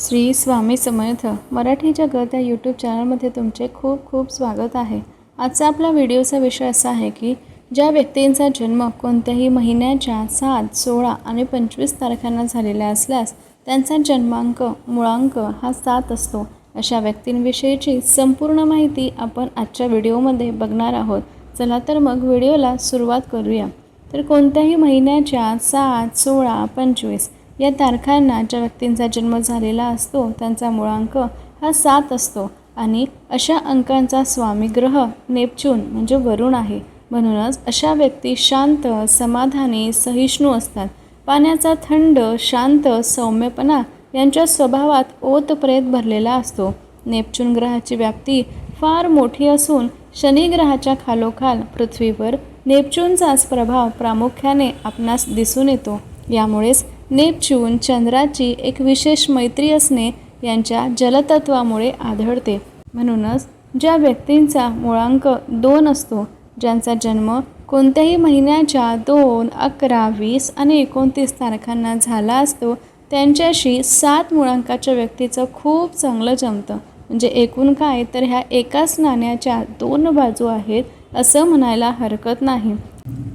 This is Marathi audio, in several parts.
श्री स्वामी समर्थ मराठी जगत या यूट्यूब चॅनलमध्ये तुमचे खूप खूप स्वागत आहे. आजचा आपला व्हिडिओचा विषय असा आहे की ज्या व्यक्तींचा जन्म कोणत्याही महिन्याच्या सात सोळा आणि पंचवीस तारखांना झालेला असल्यास त्यांचा जन्मांक मुळांक हा सात असतो. अशा व्यक्तींविषयीची संपूर्ण माहिती आपण आजच्या व्हिडिओमध्ये बघणार आहोत. चला तर मग व्हिडिओला सुरुवात करूया. तर कोणत्याही महिन्याच्या सात सोळा पंचवीस या तारखांना ज्या व्यक्तींचा जन्म झालेला असतो त्यांचा मुळांक हा सात असतो आणि अशा अंकांचा स्वामी ग्रह नेपच्यून म्हणजे वरुण आहे. म्हणूनच अशा व्यक्ती शांत समाधानी सहिष्णू असतात. पाण्याचा थंड शांत सौम्यपणा यांच्या स्वभावात ओतप्रेत भरलेला असतो. नेपच्यून ग्रहाची व्याप्ती फार मोठी असून शनी ग्रहाच्या खालोखाल पृथ्वीवर नेपच्यूनचाच प्रभाव प्रामुख्याने आपणास दिसून येतो. यामुळेच नेपच्यून चंद्राची एक विशेष मैत्री असणे यांच्या जलतत्वामुळे आढळते. म्हणूनच ज्या व्यक्तींचा मुळांक दोन असतो ज्यांचा जन्म कोणत्याही महिन्याच्या दोन अकरा वीस आणि एकोणतीस तारखांना झाला असतो त्यांच्याशी सात मुळांकाच्या व्यक्तीचं खूप चांगलं जमतं. म्हणजे एकूण काय तर ह्या एकाच नाण्याच्या दोन बाजू आहेत असं म्हणायला हरकत नाही.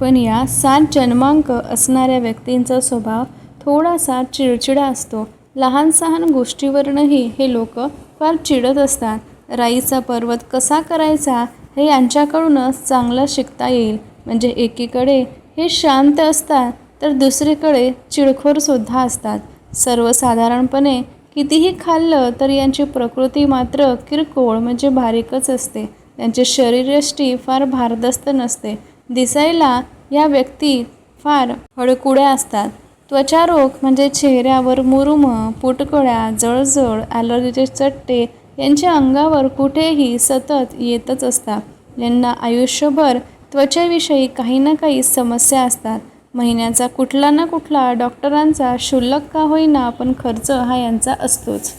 पण या सात जन्मांक असणाऱ्या व्यक्तींचा स्वभाव थोडासा चिडचिडा असतो. लहान सहान गोष्टीवरूनही हे लोक फार चिडत असतात. राईचा पर्वत कसा करायचा हे यांच्याकडूनच चांगलं शिकता येईल. म्हणजे एकीकडे हे शांत असतात तर दुसरीकडे चिडखोरसुद्धा असतात. सर्वसाधारणपणे कितीही खाल्लं तर यांची प्रकृती मात्र किरकोळ म्हणजे बारीकच असते. त्यांची शरीरयष्टी फार भारदस्त नसते. दिसायला या व्यक्ती फार हळकुड्या असतात. त्वचारोग म्हणजे चेहऱ्यावर मुरुम पुटकळ्या जळजळ ॲलर्जीचे चट्टे यांच्या अंगावर कुठेही सतत येतच असतात. यांना आयुष्यभर त्वचेविषयी काही ना काही समस्या असतात. महिन्याचा कुठला ना कुठला डॉक्टरांचा क्षुल्लक का होईना पण खर्च हा यांचा असतोच.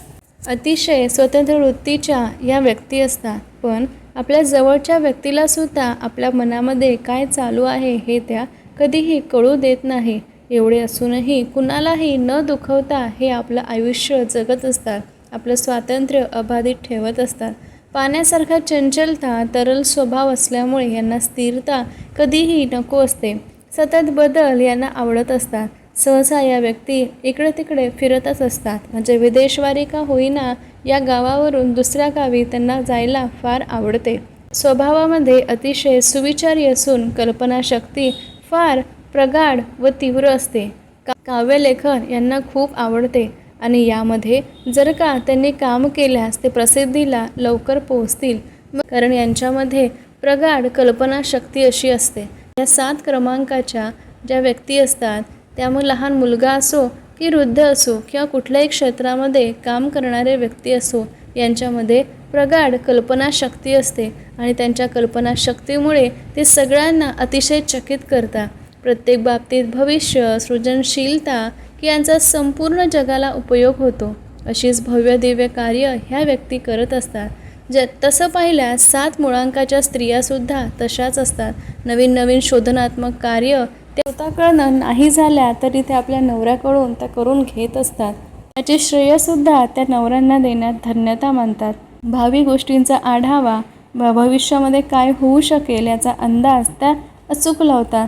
अतिशय स्वतंत्र वृत्तीच्या या व्यक्ती असतात. पण आपल्या जवळच्या व्यक्तीलासुद्धा आपल्या मनामध्ये काय चालू आहे हे त्या कधीही कळू देत नाही. एवढे असूनही कुणालाही न दुखवता हे आपलं आयुष्य जगत असतात. आपलं स्वातंत्र्य अबाधित ठेवत असतात. पाण्यासारखा चंचलता तरल स्वभाव असल्यामुळे यांना स्थिरता कधीही नको असते. सतत बदल यांना आवडत असतात. सहसा या व्यक्ती इकडे तिकडे फिरतच असतात. म्हणजे विदेशवारी का होईना या गावावरून दुसऱ्या गावी त्यांना जायला फार आवडते. स्वभावामध्ये अतिशय सुविचारी असून कल्पनाशक्ती फार प्रगाढ व तीव्र असते. का काव्यलेखन यांना खूप आवडते आणि यामध्ये जर का त्यांनी काम केल्यास ते प्रसिद्धीला लवकर पोहोचतील. कारण यांच्यामध्ये प्रगाढ कल्पनाशक्ती अशी असते. या सात क्रमांकाच्या ज्या व्यक्ती असतात त्यामुळे लहान मुलगा असो की वृद्ध असो किंवा कुठल्याही क्षेत्रामध्ये काम करणारे व्यक्ती असो यांच्यामध्ये प्रगाढ कल्पनाशक्ती असते आणि त्यांच्या कल्पनाशक्तीमुळे ते सगळ्यांना अतिशय चकित करतात. प्रत्येक बाबतीत भविष्य सृजनशीलता की यांचा संपूर्ण जगाला उपयोग होतो. अशीच भव्य दिव्य कार्य ह्या व्यक्ती करत असतात. ज तसं पाहिल्यास सात मुळांकाच्या स्त्रियासुद्धा तशाच असतात. नवीन नवीन शोधनात्मक कार्य त्या स्वतःकडनं नाही झाल्या तरी त्या आपल्या नवऱ्याकडून त्या करून घेत असतात. त्याचे श्रेयसुद्धा त्या नवऱ्यांना देण्यात धन्यता मानतात. भावी गोष्टींचा आढावा भ भविष्यामध्ये काय होऊ शकेल याचा अंदाज त्या अचूक लावतात.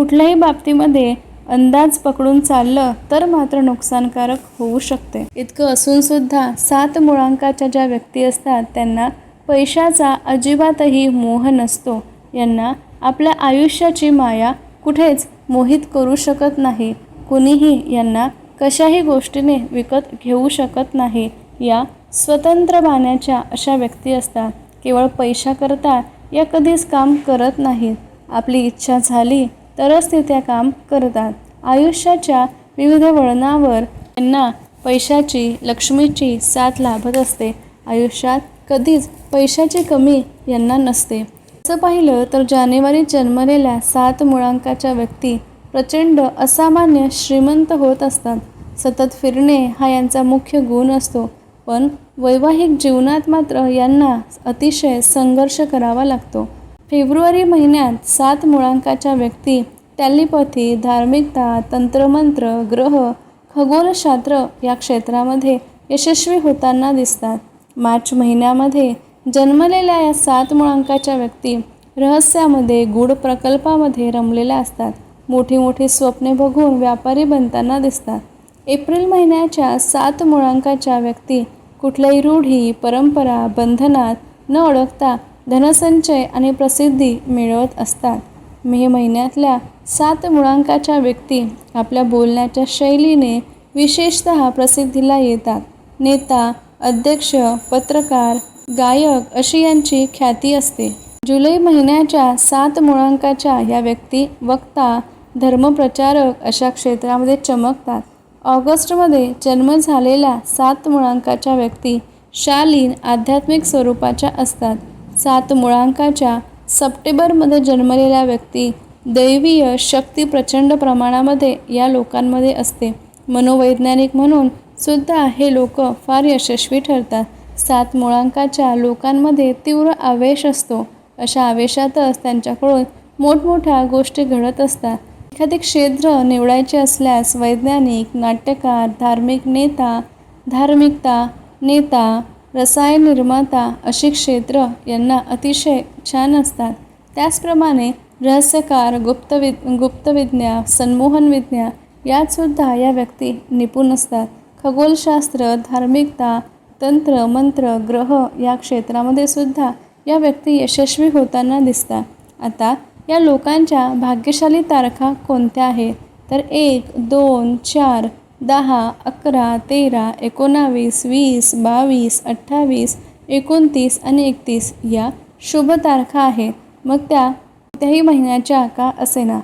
कुठल्याही बाबतीमध्ये अंदाज पकडून चाललं तर मात्र नुकसानकारक होऊ शकते. इतकं असूनसुद्धा सात मुळांकाच्या ज्या व्यक्ती असतात त्यांना पैशाचा अजिबातही मोह नसतो. यांना आपल्या आयुष्याची माया कुठेच मोहित करू शकत नाही. कुणीही यांना कशाही गोष्टीने विकत घेऊ शकत नाही. या स्वतंत्र बाण्याच्या अशा व्यक्ती असतात केवळ पैशाकरता या कधीच काम करत नाहीत. आपली इच्छा झाली तरच ते त्या काम करतात. आयुष्याच्या विविध वळणावर त्यांना पैशाची लक्ष्मीची साथ लाभत असते. आयुष्यात कधीच पैशाची कमी यांना नसते. असं पाहिलं तर जानेवारीत जन्मलेल्या सात मुळांकाच्या व्यक्ती प्रचंड असामान्य श्रीमंत होत असतात. सतत फिरणे हा यांचा मुख्य गुण असतो. पण वैवाहिक जीवनात मात्र यांना अतिशय संघर्ष करावा लागतो. फेब्रुवारी महिन्यात सात मुळांकाच्या व्यक्ती टॅलिपथी धार्मिकता तंत्रमंत्र ग्रह खगोलशास्त्र या क्षेत्रामध्ये यशस्वी होताना दिसतात. मार्च महिन्यामध्ये जन्मलेल्या या सात मुळांकाच्या व्यक्ती रहस्यामध्ये गूढ प्रकल्पामध्ये रमलेल्या असतात. मोठी मोठी स्वप्ने बघून व्यापारी बनताना दिसतात. एप्रिल महिन्याच्या सात मुळांकाच्या व्यक्ती कुठल्याही रूढी परंपरा बंधनात न अडकता धनसंचय आणि प्रसिद्धी मिळवत असतात. मे महिन्यातल्या सात मुळांकाच्या व्यक्ती आपल्या बोलण्याच्या शैलीने विशेषतः प्रसिद्धीला येतात. नेता अध्यक्ष पत्रकार गायक अशी यांची ख्याती असते. जुलै महिन्याच्या सात मुळांकाच्या या व्यक्ती वक्ता धर्मप्रचारक अशा क्षेत्रामध्ये चमकतात. ऑगस्टमध्ये जन्म झालेल्या सात मुळांकाच्या व्यक्ती शालीन आध्यात्मिक स्वरूपाच्या असतात. सात मुळांकाच्या सप्टेंबरमध्ये जन्मलेल्या व्यक्ती दैवीय शक्ती प्रचंड प्रमाणामध्ये या लोकांमध्ये असते. मनोवैज्ञानिक म्हणून सुद्धा हे लोक फार यशस्वी ठरतात. सात मुळांकाच्या लोकांमध्ये तीव्र आवेश असतो. अशा आवेशातच त्यांच्याकडून मोठमोठ्या गोष्टी घडत असतात. एखादे क्षेत्र निवडायचे असल्यास वैज्ञानिक नाट्यकार धार्मिक नेता धार्मिकता नेता रसायन निर्माता अशी क्षेत्र यांना अतिशय छान असतात. त्याचप्रमाणे रहस्यकार गुप्तवि गुप्तविज्ञा संमोहन विज्ञा यातसुद्धा या व्यक्ती निपुण असतात. खगोलशास्त्र धार्मिकता तंत्र मंत्र ग्रह या क्षेत्रामध्ये सुद्धा या व्यक्ती यशस्वी होताना दिसतात. आता या लोकांच्या भाग्यशाली तारखा कोणत्या आहेत? तर एक दोन चार दहा अकरा तेरा एकोणावीस वीस बावीस अठ्ठावीस एकोणतीस आणि एकतीस या शुभ तारखा आहेत. मग त्या कोणत्याही महिन्याच्या का असेना.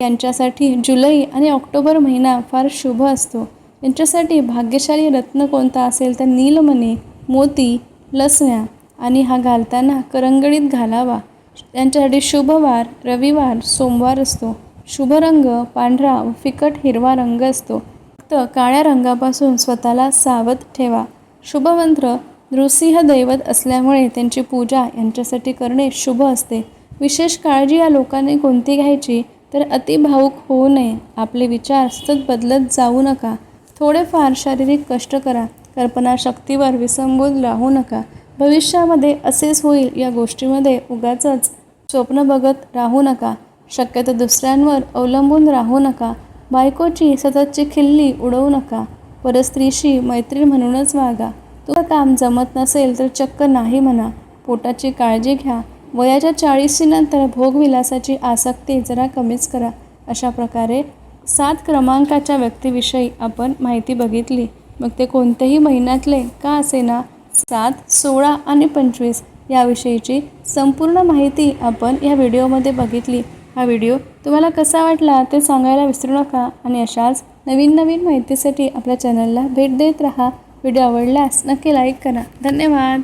यांच्यासाठी जुलै आणि ऑक्टोबर महिना फार शुभ असतो. यांच्यासाठी भाग्यशाली रत्न कोणता असेल तर नीलमणी मोती लसण्या आणि हा घालताना करंगळीत घालावा. यांच्यासाठी शुभवार रविवार सोमवार असतो. शुभ रंग पांढरा व फिकट हिरवा रंग असतो. फक्त काळ्या रंगापासून स्वतःला सावध ठेवा. शुभमंत्र नृसिंह दैवत असल्यामुळे त्यांची पूजा यांच्यासाठी करणे शुभ असते. विशेष काळजी या लोकांनी कोणती घ्यायची तर अतिभावूक होऊ नये. आपले विचार सतत बदलत जाऊ नका. थोडेफार शारीरिक कष्ट करा. कल्पनाशक्तीवर विसंबून राहू नका. भविष्यामध्ये असेच होईल या गोष्टीमध्ये उगाचच स्वप्न बघत राहू नका. शक्यतो दुसऱ्यांवर अवलंबून राहू नका. बायकोची सततची खिल्ली उडवू नका. परस्त्रीशी मैत्रीण म्हणूनच वागा. तुला काम जमत नसेल तर चक्क नाही म्हणा. पोटाची काळजी घ्या. वयाच्या चाळीसीनंतर भोगविलासाची आसक्ती जरा कमीच करा. अशा प्रकारे सात क्रमांकाच्या व्यक्तीविषयी आपण माहिती बघितली. मग ते कोणत्याही महिन्यातले का असेना सात सोळा आणि पंचवीस याविषयीची संपूर्ण माहिती आपण या व्हिडिओमध्ये बघितली. हा व्हिडिओ तुम्हाला कसा वाटला ते सांगायला विसरू नका आणि अशाच नवीन नवीन माहितीसाठी आपल्या चॅनलला भेट देत राहा. व्हिडिओ आवडल्यास नक्की लाईक करा. धन्यवाद.